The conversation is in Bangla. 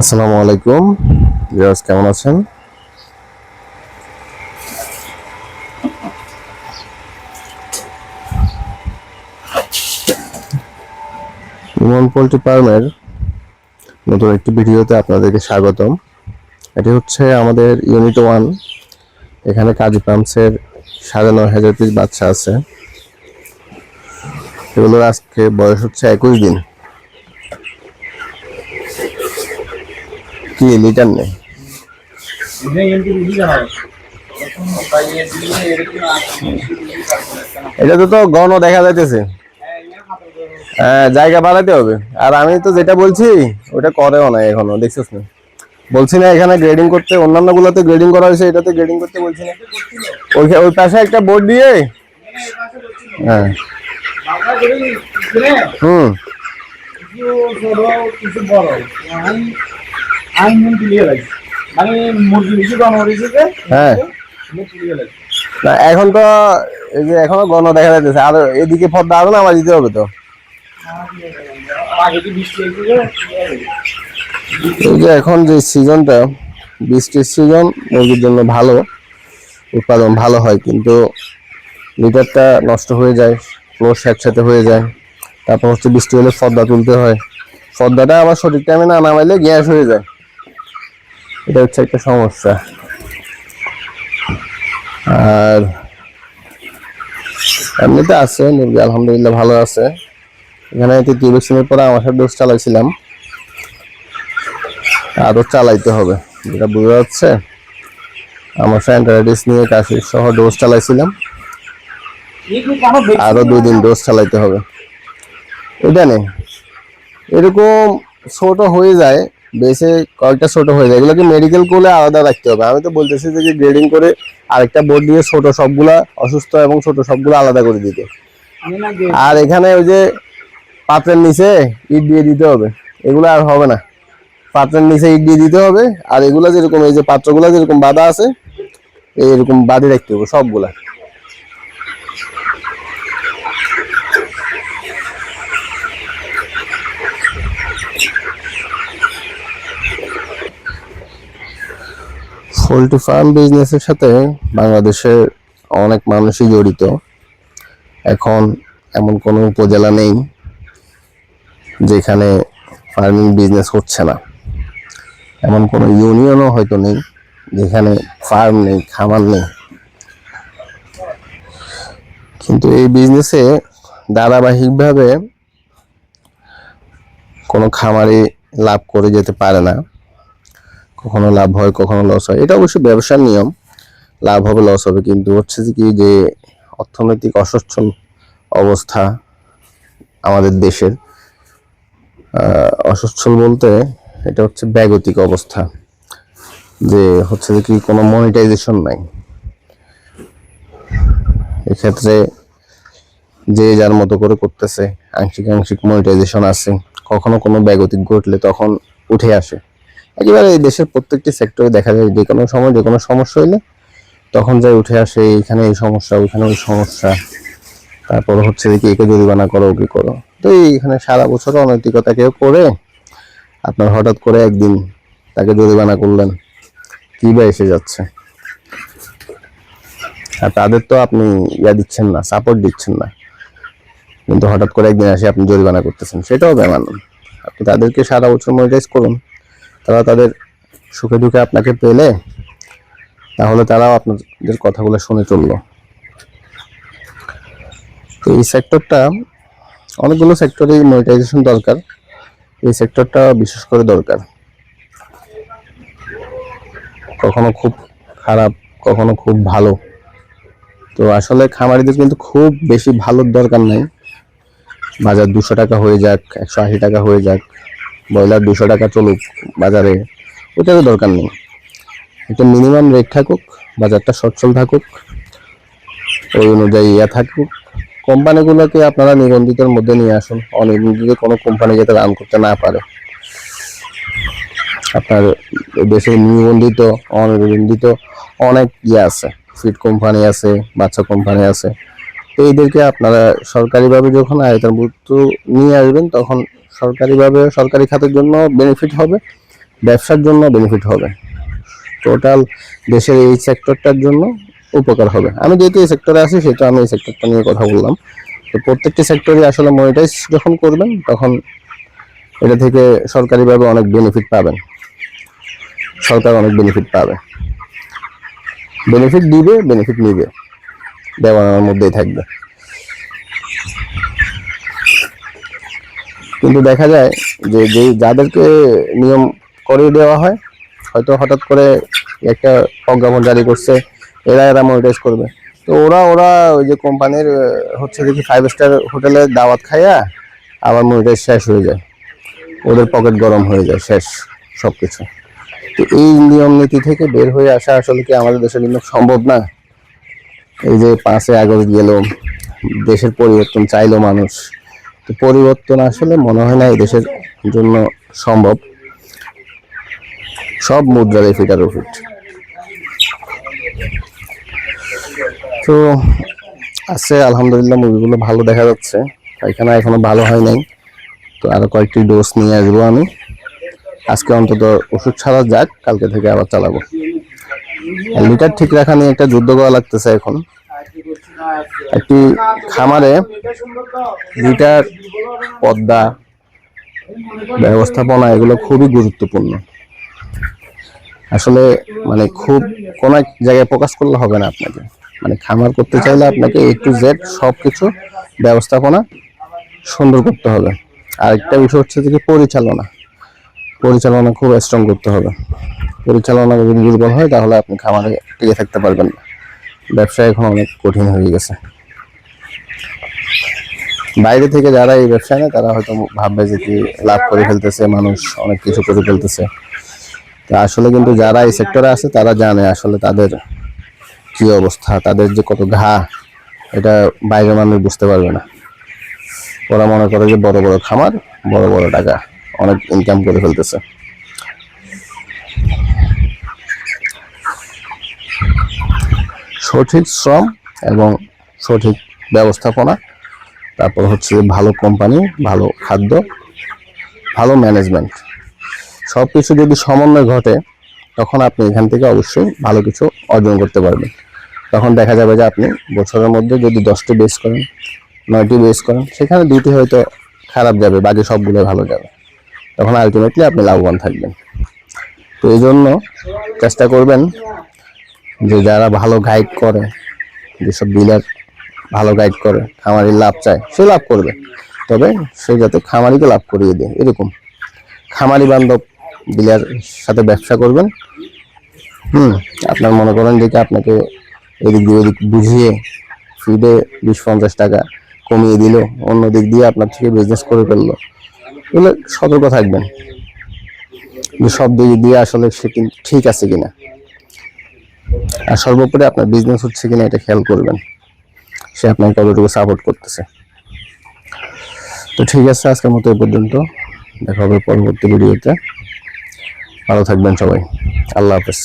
আসসালামু আলাইকুম। ভিউয়ার্স, কেমন আছেন? ইমন পোল্ট্রি ফার্মের নতুন একটি ভিডিওতে আপনাদেরকে স্বাগতম। এটি হচ্ছে আমাদের ইউনিট ওয়ান এখানে কাজী পাম্পসের সাড়ে নয় হাজার পিস বাচ্চা আছে। এগুলোর আজকে বয়স হচ্ছে একুশ দিন। কি লিটার নেই? এটা তো গণ দেখা যাইতেছে। হ্যাঁ জায়গা বাড়াতে হবে। আর আমি তো যেটা বলছি, ওটা করেও না এখনও, দেখছিস না? বলছি না এখানে গ্রেডিং করতে অন্যান্য গুলোতে গ্রেডিং করা হয়েছে, এটাতে গ্রেডিং করতে বলছি না। ওই ওই পাশে একটা বোর্ড দিয়ে? হ্যাঁ। হুম। মানে মুরগি বেশি কম হয়েছে যে হ্যাঁ। না এখন তো এই যে এখনও গণ দেখা যাইতেছে। আর এদিকে পদ্মা আরও নামা দিতে হবে তো। এই যে এখন যে সিজনটা বৃষ্টির সিজন মুরগির জন্য ভালো উৎপাদন ভালো হয় কিন্তু লিটারটা নষ্ট হয়ে যায় ফ্লোর একসাথে হয়ে যায়। তারপর হচ্ছে বৃষ্টি হলে ফর্দা তুলতে হয়। ফর্দাটা আবার সঠিক টাইমে না নামাইলে গ্যাস হয়ে যায়। এটা হচ্ছে একটা সমস্যা। আর এমনিতে আছে মুরগি আলহামদুলিল্লাহ ভালো আছে। এখানে তৃতীয় ভ্যাকসিনের পরে আমার ডোজ চালাইছিলাম। আরও চালাইতে হবে। যেটা বোঝা যাচ্ছে, আমার স্যান্টারাইটিস নিয়ে কাশি সহ ডোজ চালাইছিলাম। এগুলো কেন বেশি আরও দুই দিন ডোজ চালাইতে হবে। এটা নেই। এরকম ছোট হয়ে যায় বেশি কয়েকটা ছোট হয়ে যায়। এগুলোকে মেডিকেল করলে আলাদা রাখতে হবে। আমি তো বলতেছি যে গ্রেডিং করে আরেকটা বোর্ড দিয়ে ছোট সবগুলা অসুস্থ এবং ছোট সবগুলো আলাদা করে দিতে। আর এখানে ওই যে পাত্রের নিচে ইট দিয়ে দিতে হবে। এগুলো আর হবে না। পাত্রের নিচে ইট দিয়ে দিতে হবে। আর এগুলো যেরকম এই যে পাত্রগুলো যেরকম বাঁধা আছে এইরকম বাঁধে রাখতে হবে সবগুলা। পোল্ট্রি ফার্ম বিজনেসের সাথে বাংলাদেশের অনেক মানুষই জড়িত। এখন এমন কোনো উপজেলা নেই যেখানে ফার্মিং বিজনেস হচ্ছে না। এমন কোনো ইউনিয়নও হয়তো নেই যেখানে ফার্ম নেই, খামার নেই। কিন্তু এই বিজনেসে ধারাবাহিকভাবে কোনো খামারে লাভ করে যেতে পারে না। কখনো লাভ হয়, কখনো লস হয়। এটা অবশ্যই ব্যবসার নিয়ম, লাভ হবে লস হবে। কিন্তু হচ্ছে যে কি যে অর্থনৈতিক অসচ্ছল অবস্থা আমাদের দেশের অসচ্ছল বলতে এটা হচ্ছে ব্যাগতিক অবস্থা। যে হচ্ছে যে কি কোনো মনিটাইজেশন নাই। এক্ষেত্রে যে যার মতো করে করতেছে, আংশিক আংশিক মনিটাইজেশন আছে, কখনো কোনো ব্যাগতিক ঘটলে তখন উঠে আসে। একেবারে এই দেশের প্রত্যেকটি সেক্টরে দেখা যায় যে কোনো সময় যে কোনো সমস্যা হইলে তখন যাই উঠে আসে, এইখানে এই সমস্যা, ওইখানে ওই সমস্যা। তারপর হচ্ছে কি, একে জরিমানা করো, ওকে করো। তো এইখানে সারা বছর অনৈতিকতা কেউ করে, আপনার হঠাৎ করে একদিন তাকে জরিমানা করলেন। কি বা এসে যাচ্ছে? আর তাদের তো আপনি ইয়া দিচ্ছেন না সাপোর্ট দিচ্ছেন না। কিন্তু হঠাৎ করে একদিন এসে আপনি জরিমানা করতেছেন, সেটাও বেমান আপনি তাদেরকে সারা বছর মনিটাইজ করুন। তারা তাদের সুখে দুঃখে আপনাকে পেলে, তাহলে তারাও আপনাদের কথাগুলো শুনে চলল। তো এই সেক্টরটা অনেকগুলো সেক্টরে মনিটাইজেশন দরকার। এই সেক্টরটা বিশেষ করে দরকার। কখনো খুব খারাপ, কখনো খুব ভালো। তো আসলে খামারিদের কিন্তু খুব বেশি ভালোর দরকার নাই। বাজার দুশো টাকা হয়ে যাক, একশো আশি টাকা হয়ে যাক। ব্রয়লার দুশো টাকা চলুক বাজারে ওটা তো দরকার নেই। একটা মিনিমাম রেট থাকুক, বাজারটা সচ্ছল থাকুক, ওই অনুযায়ী ইয়া থাকুক। কোম্পানিগুলোকে আপনারা নিবন্ধিতের মধ্যে নিয়ে আসুন। অনিবন্ধিত কোনো কোম্পানি যাতে রান করতে না পারে। আপনার দেশে নিবন্ধিত, অনিবন্ধিত অনেক ইয়ে আছে। ফিড কোম্পানি আছে, বাচ্চা কোম্পানি আছে। তো আপনারা সরকারিভাবে যখন আয়তনভুক্ত নিয়ে আসবেন, তখন সরকারিভাবে, সরকারি খাতের জন্য বেনিফিট হবে, ব্যবসার জন্য বেনিফিট হবে। টোটাল দেশের এই সেক্টরটার জন্য উপকার হবে। আমি যেহেতু এই সেক্টরে আছি, সেহেতু আমি এই সেক্টরটা নিয়ে কথা বললাম। তো প্রত্যেকটি সেক্টরে আসলে মনিটাইজ যখন করবেন, তখন এটা থেকে সরকারিভাবে অনেক বেনিফিট পাবেন। সরকার অনেক বেনিফিট পাবে। বেনিফিট দিবে বেনিফিট নিবে। দেওয়ানোর মধ্যেই থাকবে। কিন্তু দেখা যায় যে যে যাদেরকে নিয়ম করে দেওয়া হয়, হয়তো হঠাৎ করে একটা প্রজ্ঞাপন জারি করছে, এরা এরা মনিটাইজ করবে। তো ওরা ওরা ওই যে কোম্পানির হচ্ছে দেখি ফাইভ স্টার হোটেলে দাওয়াত খাইয়া আবার মনিটাইজ শেষ হয়ে যায়। ওদের পকেট গরম হয়ে যায় শেষ সব কিছু তো এই নিয়ম নীতি থেকে বের হয়ে আসা আসলে কি আমাদের দেশের জন্য সম্ভব না? এই যে পাঁচে আগস্ট গেল, দেশের পরিবর্তন চাইলো মানুষ। তো পরিবর্তন আসলে মনে হয় না এই দেশের জন্য সম্ভব। সব মুদ্রার এফিট আর ওফিট তো আছে, আলহামদুলিল্লাহ মুভিগুলো ভালো দেখা যাচ্ছে। এখানে এখনও ভালো হয় নাই। তো আরও কয়েকটি ডোজ নিয়ে আসব আমি। আজকে অন্তত ওষুধ ছাড়া যাক, কালকে থেকে আবার চালাবো। লিটার ঠিক রাখা নিয়ে একটা যুদ্ধ করা লাগতেছে এখন। একটি খামারে লিটার পদ্মা ব্যবস্থাপনা, এগুলো খুবই গুরুত্বপূর্ণ। আসলে মানে খুব কোন এক জায়গায় প্রকাশ করলে হবে না আপনাকে। মানে খামার করতে চাইলে আপনাকে এ টু জেড সব কিছু ব্যবস্থাপনা সুন্দর করতে হবে। আরেকটা বিষয় হচ্ছে যে পরিচালনা। পরিচালনা খুব স্ট্রং করতে হবে। পরিচালনা যদি দুর্বল হয়, তাহলে আপনি খামারে টিকে থাকতে পারবেন না। ব্যবসা এখন অনেক কঠিন হয়ে গেছে। বাইরে থেকে যারা এই ব্যবসা নেয়, তারা হয়তো ভাববে যে কি লাভ করে ফেলতেছে, মানুষ অনেক কিছু করে ফেলতেছে। তা আসলে কিন্তু যারা এই সেক্টরে আছে, তারা জানে আসলে তাদের কি অবস্থা, তাদের যে কত ঘা, এটা বাইরের মানুষ বুঝতে পারবে না। ওরা মনে করে যে বড় বড় খামার, বড় বড় টাকা, অনেক ইনকাম করে ফেলতেছে। সঠিক শ্রম এবং সঠিক ব্যবস্থাপনা। তারপর হচ্ছে ভালো কোম্পানি, ভালো খাদ্য, ভালো ম্যানেজমেন্ট। সব কিছু যদি সমন্বয় ঘটে, তখন আপনি এখান থেকে অবশ্যই ভালো কিছু অর্জন করতে পারবেন। তখন দেখা যাবে যে আপনি বছরের মধ্যে যদি দশটি বেস করেন, নয়টি বেস করেন, সেখানে দুটি হয়তো খারাপ যাবে, বাকি সবগুলো ভালো যাবে। তখন আলটিমেটলি আপনি লাভবান থাকবেন। তো এই জন্য চেষ্টা করবেন যে যারা ভালো গাইড করে, যেসব ডিলার ভালো গাইড করে, খামারি লাভ চায়, সে লাভ করবে। তবে সে যাতে খামারিকে লাভ করিয়ে দেয়, এরকম। খামারি বান্ধব ডিলার সাথে ব্যবসা করবেন। হুম, আপনার মনে করেন যে আপনাকে এদিক দিয়ে ওদিক বুঝিয়ে ফিডে বিশ পঞ্চাশ টাকা কমিয়ে দিল, অন্য দিক দিয়ে আপনার থেকে বিজনেস করে ফেলল। এগুলো সতর্ক থাকবেন। সব দিক দিয়ে আসলে সে ঠিক আছে কিনা। আর সর্বোপরি আপনার বিজনেস হচ্ছে কিনা এটা খেয়াল করবেন। সে আপনাকে কতটুকু সাপোর্ট করতেছে। তো ঠিক আছে, আজকের মতো এ পর্যন্ত। দেখা হবে পরবর্তী ভিডিওতে। ভালো থাকবেন সবাই। আল্লাহ হাফেজ।